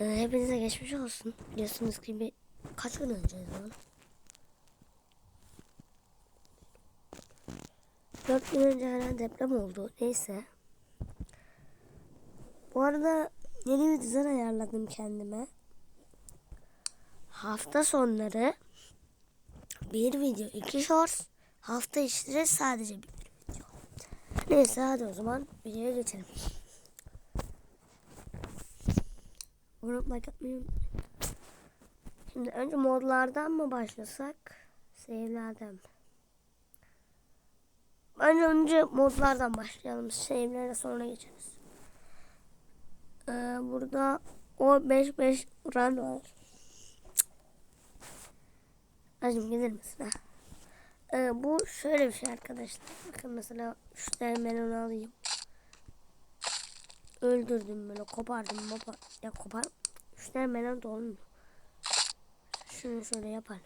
Ee, hepinize geçmiş olsun. Biliyorsunuz ki bir kaç gün önce lan? Dört gün önce herhalde deprem oldu. Neyse. Bu arada yeni bir düzen ayarladım kendime. Hafta sonları bir video, iki shorts. Hafta içleri sadece bir video. Neyse hadi o zaman videoya geçelim. Vurup like atmayı. Şimdi önce modlardan mı başlasak? Save'lerden mi? Önce önce modlardan başlayalım. Save'lere sonra geçeriz. Ee, burada o 5 5 run var. Acım gelir misin? Ee, bu şöyle bir şey arkadaşlar. Bakın mesela şu tane melonu alayım. Öldürdüm böyle kopardım kopar. Ya kopar. Melon da olmuyor. Şunu şöyle yapalım.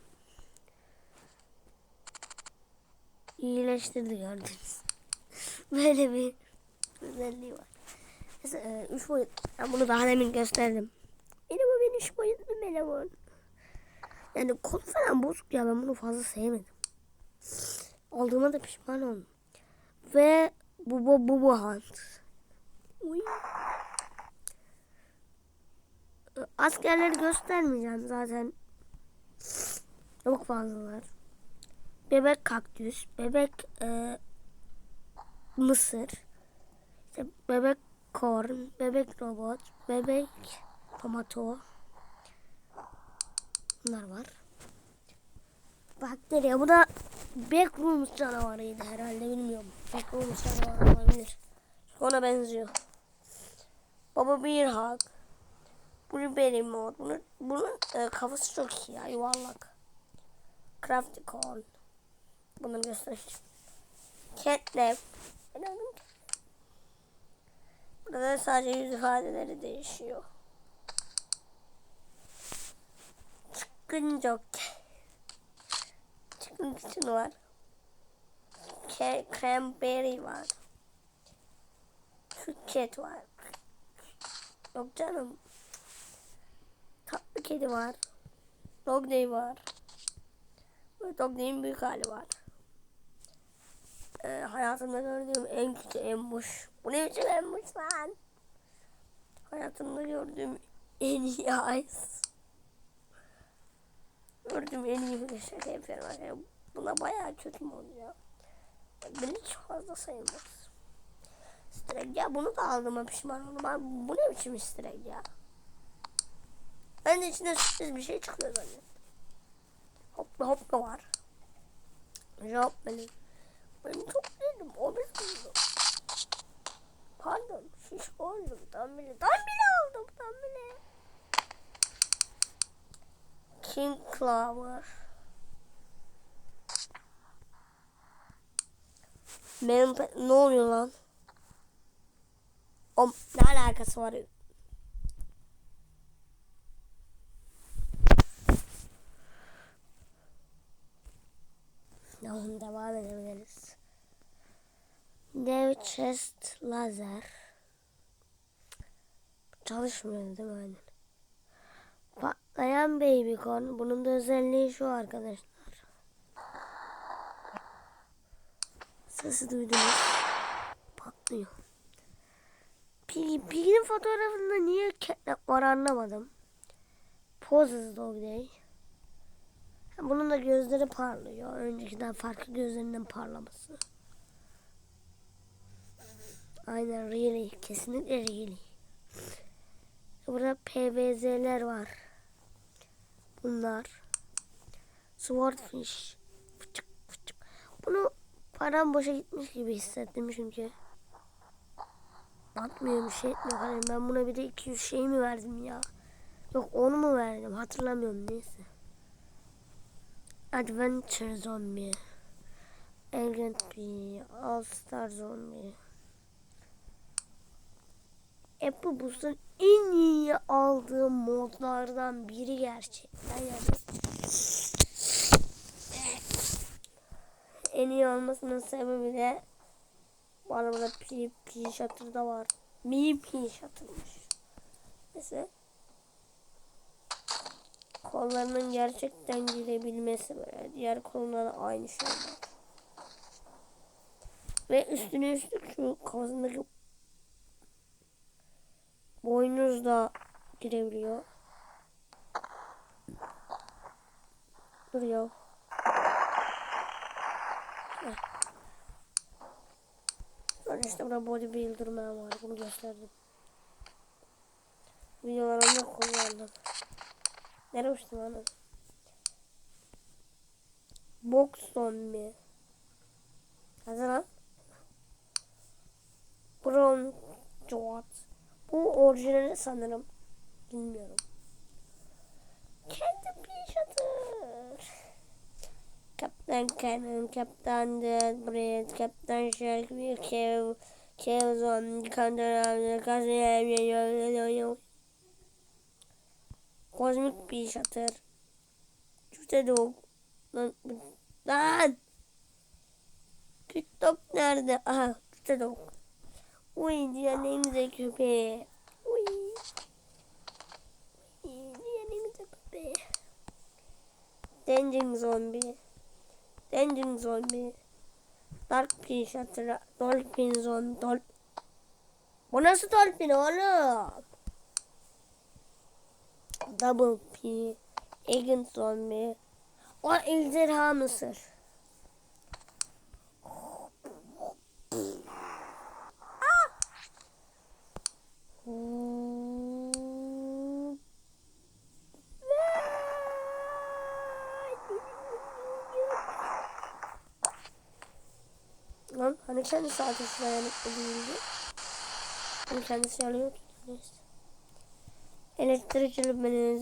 İyileştirdi gördünüz. böyle bir özelliği var. Mesela e, üç boyut. Ben bunu daha demin gösterdim. Benim o benim üç boyutlu melon. Yani kol falan bozuk ya ben bunu fazla sevmedim. Aldığıma da pişman oldum. Ve bu bu bu bu hunt. Uy. Askerleri göstermeyeceğim zaten. Çok fazlalar. Bebek kaktüs, bebek e, mısır, işte bebek korn, bebek robot, bebek tomato. Bunlar var. Bakteri. Bu da Backrooms canavarıydı herhalde bilmiyorum. Backrooms canavarı olabilir. Ona benziyor. Baba bir hak. Bunu benim mod. Bunun, bunun e, kafası çok iyi ya yuvarlak. Crafty corn. Bunu göstereyim. Catnap. Burada sadece yüz ifadeleri değişiyor. Çıkın jockey. Çıkın için var. Cranberry var. Cricket var. Yok canım. Tatlı kedi var. Dog Day var. Ve Dog Day'in büyük hali var. Ee, hayatımda gördüğüm en kötü embuş. Bu ne biçim embuş lan? Hayatımda gördüğüm en iyi ice. Gördüğüm en iyi bir şaka yapıyorum. Buna bayağı kötü mü oluyor? Ben hiç fazla sayılmaz. Strek ya bunu da aldığıma pişman oldum. Abi, bu ne biçim strek ya? Ben de içinde sürpriz bir şey çıkıyor zannettim. Hopla hopla var. Hop benim. Ben çok dedim. O oldu. Pardon. Şiş oldum. Tam bile. Tam bile oldum. Tam bile. King Clover. Benim ne oluyor lan? O ne alakası var? Tamam devam edebiliriz. Dev chest lazer. Çalışmıyor değil mi aynen? Patlayan baby corn. Bunun da özelliği şu arkadaşlar. Sesi duydunuz. Patlıyor. Piggy'nin fotoğrafında niye catnap var anlamadım. Poses dog day. Bunun da gözleri parlıyor. Öncekiden farklı gözlerinden parlaması. Aynen really. Kesinlikle really. Burada PVZ'ler var. Bunlar. Swordfish. Bunu param boşa gitmiş gibi hissettim çünkü. Batmıyor bir şey etmiyor. Hani ben buna bir de 200 şey mi verdim ya? Yok onu mu verdim hatırlamıyorum neyse. Adventure Zombie. Agent B. All Star Zombie. Apple Boost'un en iyi aldığım modlardan biri gerçekten yani. En iyi olmasının sebebi de bu arabada P, P Shutter da var. Mi P Shutter'mış. Neyse. kollarının gerçekten girebilmesi böyle. Diğer kolunda da aynı şey var. Ve üstüne üstlük şu kafasındaki boynuz da girebiliyor. Dur. Heh. Sonra işte burada bodybuilder man var. Bunu gösterdim. Videolarımda kullandım. Nereye uçtum lan? Box zombi. Hadi lan. Brown Jot. Bu orijinali sanırım. Bilmiyorum. Kendi Pişatır. Kaptan Kevin, Kaptan Dead Breed, Kaptan Shark, Kev, Kevzon, Kandıran, Kazıya, Kozmik bir şatır. Çüte doğu. Lan, lan. Kütop nerede? Aha, kütü doğu. Uy, diyanemize köpeği. Uy. Uy, diyanemize köpeği. Danging zombie. Dancing Zombie. Dark Pişatır. Dolphin Zombie. Dol Bu nasıl Dolphin oğlum? Double P. Agent Zombie. O ejderha mısır. Kendisi ateşle yanıklı değildi. Hani kendisi yanıyor. Neyse. Elektrik beni.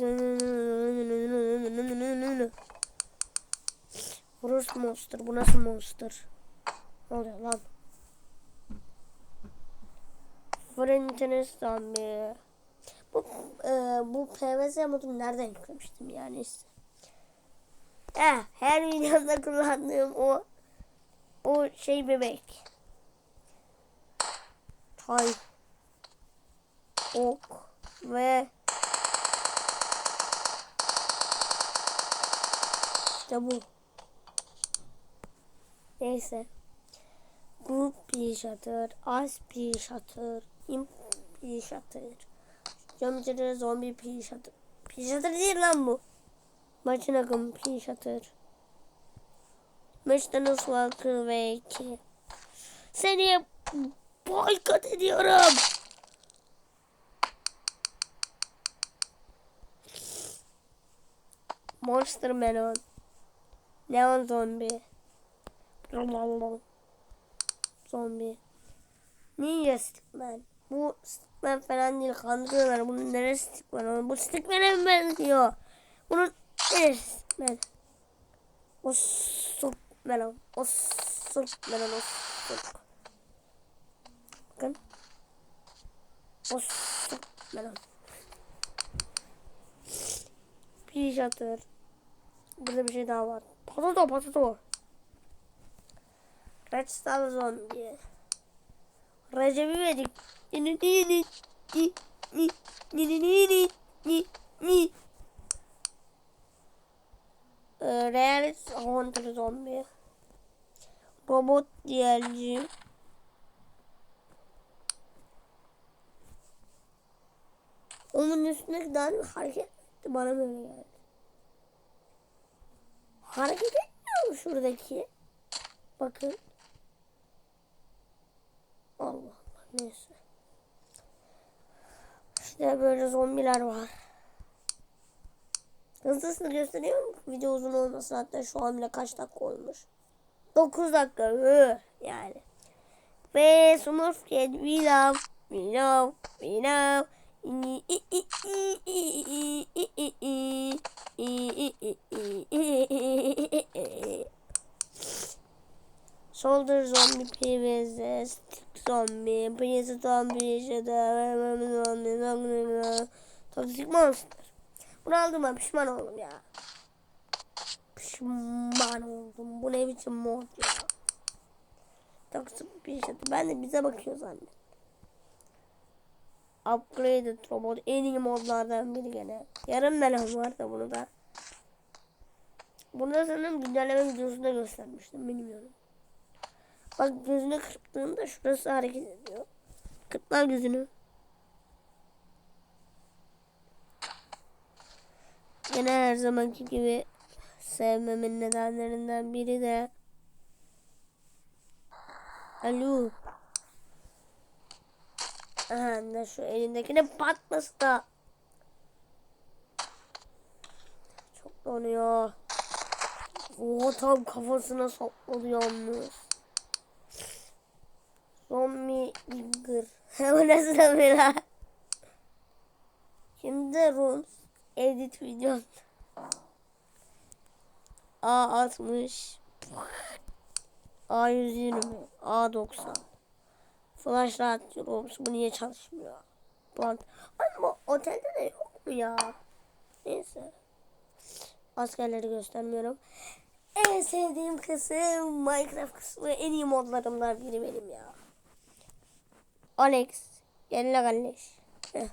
Burası monster. Bu nasıl monster? Ne oluyor lan? Frentenes zombie. Bu e, bu PVZ modunu nereden yüklemiştim yani işte. Eh, her videomda kullandığım o o şey bebek. Tay. Ok ve işte bu. Neyse. Grup bir şatır, az bir şatır, imp bir şatır. Camcıda zombi bir şatır. Bir şatır değil lan bu. Maçın akım bir şatır. Maçtanız Walker ve 2. Seni boykot ediyorum. Monster Melon. Neon Zombie. Zombi. Ninja Stickman. Bu Stickman falan değil. Kandırıyorlar. Bunun neresi Stickman? Bu Stickman'e mi benziyor? Bunun neresi Stickman? O sok melon. O sok melon. O sok. Bakın. O sok melon. Piş atır. Burada bir şey daha var. Patato patato. Red Star Zombie. Recep İvedik. Ni ni ni ni ni ni ni ni ni ni Ee, Real Hunter Zombie. Robot DLC. Onun üstündeki bir hareket etti. Bana böyle geldi. Hareket etmiyor mu şuradaki? Bakın. Allah Allah neyse. İşte böyle zombiler var. Hızlısını gösteriyorum. Video uzun olmasın hatta şu an bile kaç dakika olmuş. 9 dakika. Hı, yani. Ve Smurf Kid we love, we love, we love. Shoulder zombie PVZ, stick zombie, priest zombie, shadow, zombie, toxic monster. Bunu aldığıma pişman oldum ya. Pişman oldum. Bu ne biçim mod ya. Toxic bir şey. Ben de bize bakıyor zannettim. Upgraded robot en iyi modlardan biri gene. Yarım melon var da bunu da. Bunu da sanırım güncelleme videosunda göstermiştim bilmiyorum. Bak gözünü kırptığında şurası hareket ediyor. Kırpma gözünü. Yine her zamanki gibi sevmemin nedenlerinden biri de Alo. Aha şu elindekine patması da. Çok donuyor. O tam kafasına sapladı yalnız. Zombi Digger. O nasıl bir Şimdi Runes edit video. A60 A120 A90 Flash Radios bu niye çalışmıyor? Plant. Ama otelde de yok mu ya? Neyse. Askerleri göstermiyorum. En sevdiğim kısım Minecraft kısmı en iyi modlarımdan biri benim ya. Alex. Gel kardeş. Heh.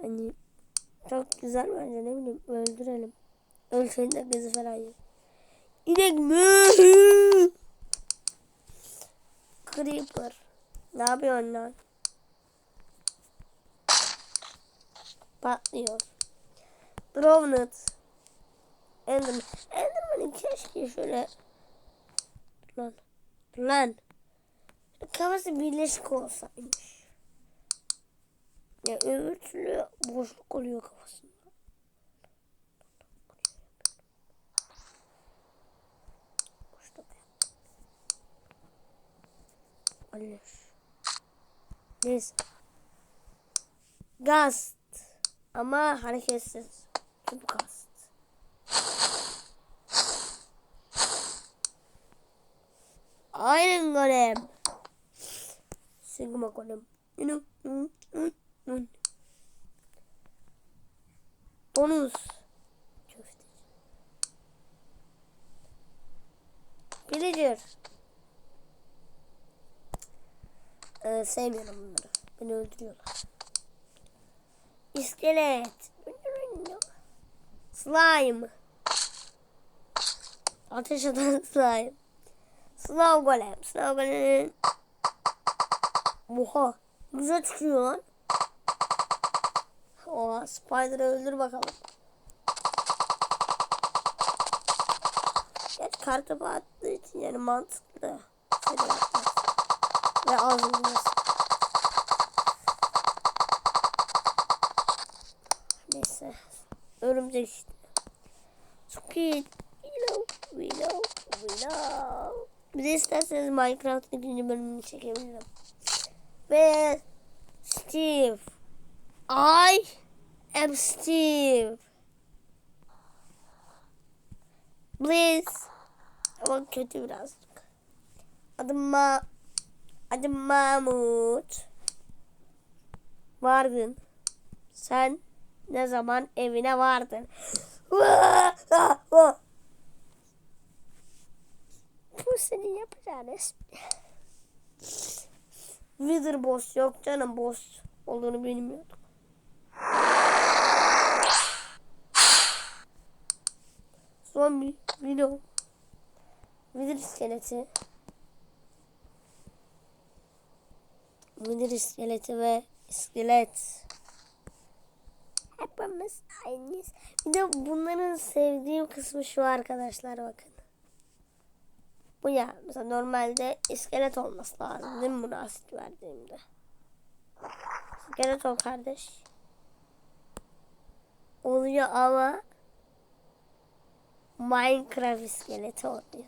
Hani çok güzel bence ne bileyim öldürelim. Ölçeğin de bizi falan yiyor. İnek mi? Creeper. Ne yapıyorsun lan? Patlıyor. Drowned. Enderman. Enderman'ın keşke şöyle lan lan kafası birleşik olsaymış. Ya öbür türlü boşluk oluyor kafasında. Boşluk. Alır. Neyse. Gast. Ama hareketsiz. Çünkü gast. Iron Golem. Sigma Golem. Bonus. Villager. Ee, sevmiyorum bunları. Beni öldürüyorlar. İskelet. Slime. Ateş atan slime. Sınav golem. Sınav golem. Oha. Güzel çıkıyor lan. Oha. Spider'ı öldür bakalım. Geç kartopu attığı için yani mantıklı. Şeyler yapmaz. Ve vurmaz. Neyse. Örümcek işte. Squid. Willow. Willow. Willow. Bir de isterseniz Minecraft ikinci bölümünü çekebilirim. Ve Steve. I am Steve. Please. Ama kötü birazcık. Adım Ma... Adım Mahmut. Vardın. Sen ne zaman evine vardın? Bu senin yapacağın espri. Wither boss yok canım boss olduğunu bilmiyordum. Zombi, Willow, Wither iskeleti, Wither iskeleti ve iskelet. Hepimiz aynıyız. Bir de bunların sevdiğim kısmı şu arkadaşlar bakın. Bu ya mesela normalde iskelet olması lazım değil mi bunu asit verdiğimde? İskelet ol kardeş. Oluyor ama Minecraft iskeleti oluyor.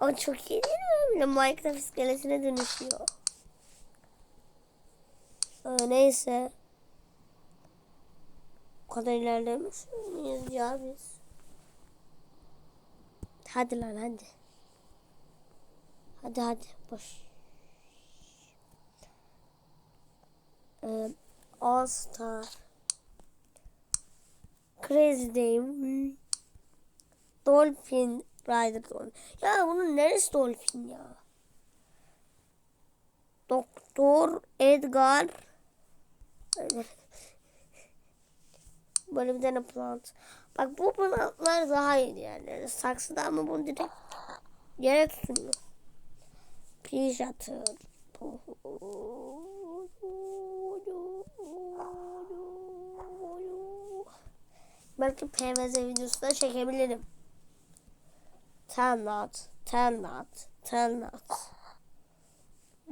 O çok iyi değil mi? Böyle Minecraft iskeletine dönüşüyor. Ee, neyse. O kadar ilerlemiş miyiz ya biz? Hadi lan hadi. Hadi hadi boş. Ee, All Star. Crazy Dame. Dolphin Rider Dolphin. Ya bunun neresi Dolphin ya? Doktor Edgar. Öyle. Böyle bir tane plant. Bak bu plantlar daha iyi yani. Saksıda ama bunu direkt yere tutuyor. Pijatır. Belki PVZ videosu da çekebilirim. Ternat, ternat, ternat.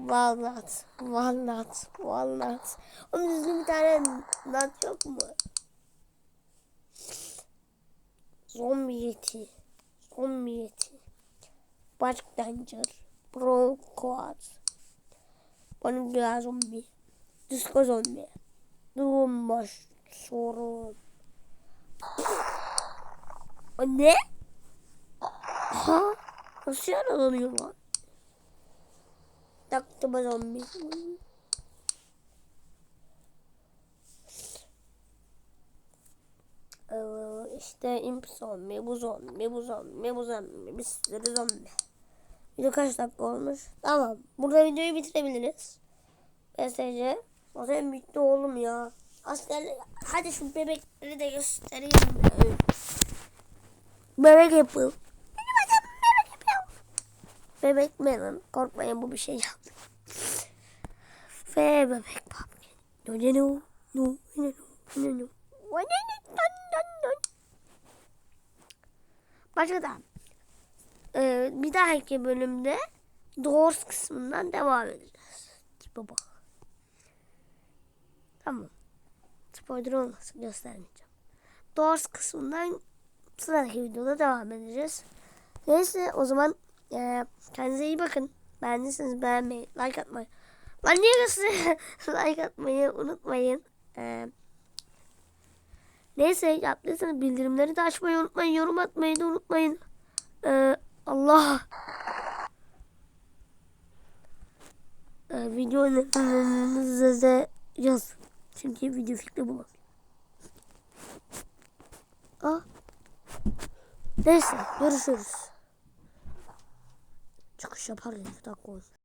Walnut, walnut, walnut. Onun düzgün bir tane nut yok mu? Zombi yeti, zombi yeti. Başk danger, bro quad. Bana zombi. Disco zombi. Durmuş sorun. O ne? Ha? Nasıl yaralanıyor lan? Taktım zombi. Ee, işte imp zombi, bu zombi, bu zombi, bu zombi, bir sürü zombi. Video kaç dakika olmuş? Tamam. Burada videoyu bitirebiliriz. BSC. Zaten bitti oğlum ya. Askerler, hadi şu bebekleri de göstereyim. Bebek yapıl. Benim adım bebek yapıl. Bebek melon. Korkmayın bu bir şey yaptı. Ve bebek pumpkin. No no no no no no no. Başka da ee, bir dahaki bölümde Doors kısmından devam edeceğiz. Tipe. Tamam. Spoiler olmasın göstermeyeceğim. Doors kısmından sıradaki videoda devam edeceğiz. Neyse o zaman e, kendinize iyi bakın. Beğendiyseniz beğenmeyi, like atmayı. Lan niye like atmayı unutmayın. E, neyse yaptıysanız bildirimleri de açmayı unutmayın. Yorum atmayı da unutmayın. E, Allah. E, video önerilerinizi yazın. Çünkü video fikri bulamıyorum. Ah. Neyse görüşürüz. Çıkış yapar ya. Bir dakika olsun.